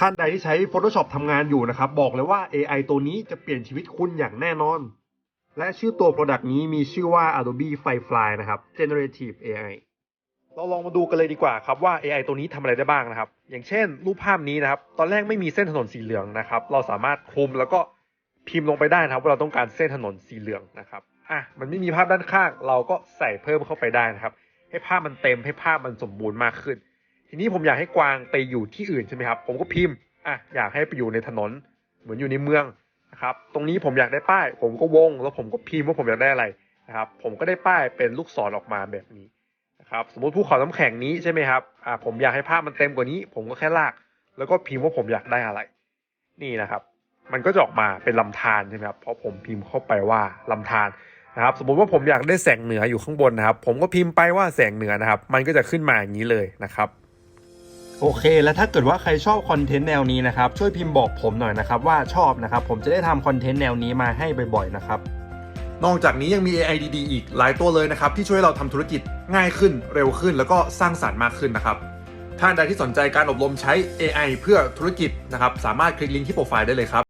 ท่านใดที่ใช้ Photoshop ทำงานอยู่นะครับ บอกเลยว่า AI ตัวนี้จะเปลี่ยนชีวิตคุณอย่างแน่นอน และชื่อตัว Product นี้มีชื่อว่า Adobe Firefly นะครับ Generative AI เราลองมาดูกันเลยดีกว่าครับว่า AI ตัวนี้ทำอะไรได้บ้างนะครับ อย่างเช่น รูปภาพนี้นะครับ ตอนแรกไม่มีเส้นถนนสีเหลืองนะครับ เราสามารถคลุมแล้วก็พิมพ์ลงไปได้นะครับ ว่าเราต้องการเส้นถนนสีเหลืองนะครับอะมันไม่มีภาพด้านข้าง เราก็ใส่เพิ่มเข้าไปได้นะครับ ให้ภาพมันเต็มให้ภาพมันสมบูรณ์มากขึ้น ทีนี้ผมอยากให้กวางไปอยู่ที่อื่นใช่ไหมครับ ผมก็พิมพ์อะอยากให้ไปอยู่ในถนน เหมือนอยู่ในเมืองนะครับ ตรงนี้ผมอยากได้ป้าย ผมก็วง แล้วผมก็พิมพ์ว่าผมอยากได้อะไรนะครับ ผมก็ได้ป้ายเป็นลูกศรออกมาแบบนี้นะครับ สมมติภูเขาน้ำแข็งนี้ใช่ไหมครับอ่าผมอยากให้ภาพมันเต็มกว่านี้ ผมก็แค่ลาก แล้วก็พิมพ์ว่าผมอยากได้อะไร นี่นะครับ มันก็จะออกมาเป็นลำธารใช่ไหมครับ เพราะผมพิมพ์เข้าไปว่าลำธารนะครับ สมมติว่าผมอยากได้แสงเหนืออยู่ข้างบนนะครับ ผมก็พิมพ์ไปว่าแสงเหนือนะครับ มันก็จะขึ้นมาอย่างนี้เลยนะครับ โอเค แล้วถ้าเกิดว่าใครชอบคอนเทนต์แนวนี้นะครับ ช่วยพิมพ์บอกผมหน่อยนะครับ ว่าชอบนะครับ ผมจะได้ทำคอนเทนต์แนวนี้มาให้บ่อยๆนะครับ นอกจากนี้ยังมี AI ดีๆอีกหลายตัวเลยนะครับ ที่ช่วยเราทำธุรกิจง่ายขึ้นเร็วขึ้น แล้วก็สร้างสรรค์มากขึ้นนะครับท่านใดที่สนใจการอบรมใช้ AI เพื่อธุรกิจนะครับสามารถคลิกลิงก์ที่โปรไฟล์ได้เลยครับ